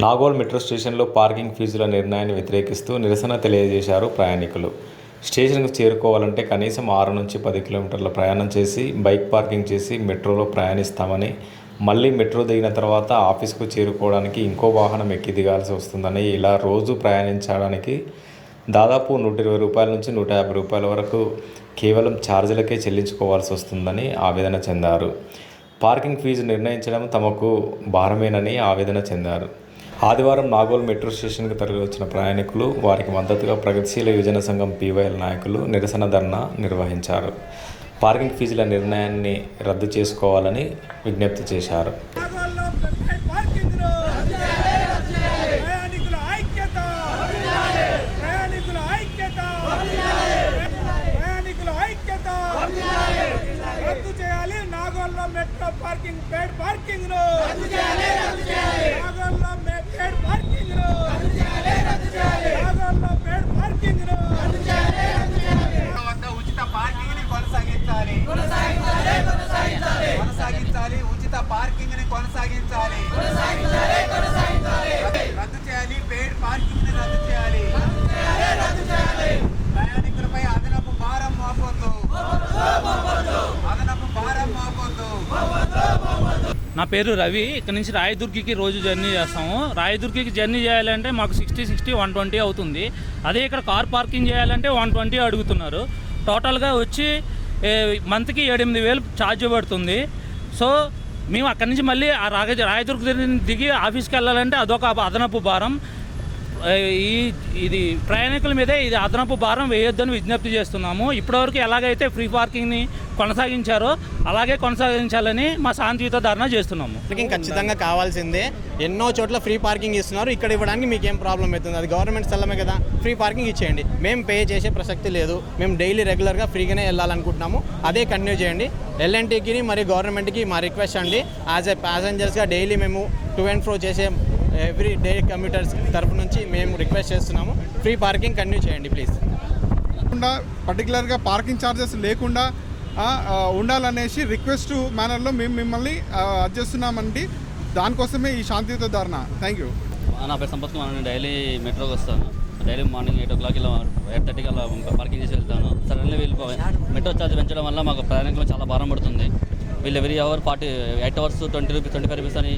Nagole metro స్టేషన్లో parking ఫీజుల నిర్ణయాన్ని వ్యతిరేకిస్తూ నిరసన తెలియజేశారు ప్రయాణికులు. స్టేషన్కు చేరుకోవాలంటే కనీసం ఆరు నుంచి పది కిలోమీటర్ల ప్రయాణం చేసి బైక్ పార్కింగ్ చేసి మెట్రోలో ప్రయాణిస్తామని మళ్ళీ మెట్రో దిగిన తర్వాత ఆఫీస్కు చేరుకోవడానికి ఇంకో వాహనం ఎక్కి దిగాల్సి వస్తుందని ఇలా రోజు ప్రయాణించడానికి దాదాపు నూట ఇరవై రూపాయల నుంచి నూట యాభై రూపాయల వరకు కేవలం ఛార్జీలకే చెల్లించుకోవాల్సి వస్తుందని ఆవేదన చెందారు. పార్కింగ్ ఫీజు నిర్ణయించడం తమకు భారమేనని ఆవేదన చెందారు. ఆదివారం నాగోల్ మెట్రో స్టేషన్కు తరలివచ్చిన ప్రయాణికులు వారికి మద్దతుగా ప్రగతిశీల యువజన సంఘం పీవైఎల్ నాయకులు నిరసన ధర్నా నిర్వహించారు. పార్కింగ్ ఫీజుల నిర్ణయాన్ని రద్దు చేసుకోవాలని విజ్ఞప్తి చేశారు నాగోల్లో ప్రైవేట్ పార్కింగ్ను ప్రయాణికుల ఐక్యత ప్రయాణికుల ఐక్యత ప్రయాణికుల ఐక్యత రద్దు చేయాలి. నాగోల్లో మెట్రో పార్కింగ్ పేడ్ పార్కింగ్ను నాగోల్లో పేడ్ పార్కింగ్ను వద్ద ఉచిత పార్కింగ్ని కొనసాగించాలి కొనసాగించాలి ఉచిత పార్కింగ్ని కొనసాగించాలి రద్దు చేయాలి పెయిడ్ పార్కింగ్ని రద్దు చేయాలి ప్రయాణికులపై అదనపు భారం మోపొద్దు అదనపు భారం మోపొద్దు నా పేరు రవి. ఇక్కడ నుంచి రాయదుర్గికి రోజు జర్నీ చేస్తాము. రాయదుర్గికి జర్నీ చేయాలంటే మాకు సిక్స్టీ సిక్స్టీ వన్ ట్వంటీ అవుతుంది. అదే ఇక్కడ కార్ పార్కింగ్ చేయాలంటే వన్ ట్వంటీ అడుగుతున్నారు. టోటల్గా వచ్చి మంత్కి ఎనిమిది వేలు ఛార్జ్ పడుతుంది. సో మేము అక్కడి నుంచి మళ్ళీ ఆ రాగ రాయదుర్గ దిగి ఆఫీస్కి వెళ్ళాలంటే అదొక అదనపు భారం. ఈ ఇది ప్రయాణికుల మీదే ఇది అదనపు భారం వేయొద్దని విజ్ఞప్తి చేస్తున్నాము. ఇప్పటివరకు ఎలాగైతే ఫ్రీ పార్కింగ్ని కొనసాగించారో అలాగే కొనసాగించాలని మా శాంతియుత ధారణ చేస్తున్నాము. పార్కింగ్ ఖచ్చితంగా కావాల్సిందే. ఎన్నో చోట్ల ఫ్రీ పార్కింగ్ ఇస్తున్నారు. ఇక్కడ ఇవ్వడానికి మీకు ఏం ప్రాబ్లం అవుతుంది? అది గవర్నమెంట్ స్థలమే కదా. ఫ్రీ పార్కింగ్ ఇచ్చేయండి. మేము పే చేసే ప్రసక్తి లేదు. మేము డైలీ రెగ్యులర్గా ఫ్రీగానే వెళ్ళాలనుకుంటున్నాము. అదే కంటిన్యూ చేయండి. ఎల్ఎన్టీకి మరియు గవర్నమెంట్కి మా రిక్వెస్ట్ అండి. యాజ్ ఏ ప్యాసెంజర్స్గా డైలీ మేము టు అండ్ ఫ్రో చేసే ఎవ్రీ డే కమ్యూటర్స్ తరపు నుంచి మేము రిక్వెస్ట్ చేస్తున్నాము. ఫ్రీ పార్కింగ్ కంటిన్యూ చేయండి ప్లీజ్ లేకుండా పర్టికులర్గా పార్కింగ్ ఛార్జెస్ లేకుండా ఉండాలనేసి రిక్వెస్ట్ మేనర్లో మేము మిమ్మల్ని చేస్తున్నామండి దానికోసమే ఈ శాంతియుత ధారణ థ్యాంక్ యూ నా పేరు సంపత్ కుమార్ నేను డైలీ మెట్రోకి వస్తాను. Daily morning eight o'clock ఇలా ఎయిట్ థర్టీకి అలా పార్కింగ్ చేసి వెళ్తాను. సడన్లీ వీళ్ళు మెట్రో ఛార్జ్ పెంచడం వల్ల మాకు ప్రయాణికులు చాలా భారం పడుతుంది. వీళ్ళు every hour forty eight hours twenty rupees twenty five rupees అని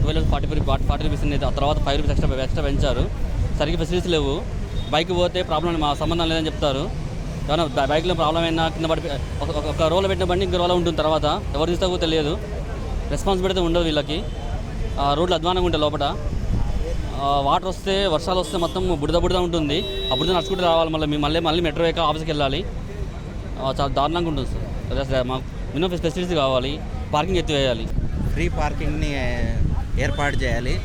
twelve forty five forty rupees ఉంది. ఆ తర్వాత ఫైవ్ రూపీస్ ఎక్స్ట్రా ఎక్స్ట్రా పెంచారు. సరిగ్గా ఫెసిలిటీస్ లేవు. బైక్ పోతే ప్రాబ్లం మా సంబంధం లేదని చెప్తారు. ఏమైనా బైక్లో ప్రాబ్లం అయినా కింద పడి ఒక- రోల్ పెట్టిన బండి ఇంకో రోలో ఉంటుంది తర్వాత. ఎవరు తీసుకో తెలియదు. రెస్పాన్సిబిలిటీ ఉండదు వీళ్ళకి. ఆ రోడ్లు అధ్వానంగా ఉంటాయి లోపల వాటర్ వస్తే వర్షాలు వస్తే మొత్తం బుడద బుడద ఉంటుంది. ఆ బుడద నడుచుకుంటూ రావాలి మళ్ళీ. మళ్ళీ మళ్ళీ మెట్రో ఎక్క ఆఫీస్కి వెళ్ళాలి. చాలా దారుణంగా ఉంటుంది సార్. మాకు మినిమం ఫెసిలిటీస్ కావాలి. పార్కింగ్ ఎత్తివేయాలి ఫ్రీ పార్కింగ్ని ఏర్పాటు చేయాలి.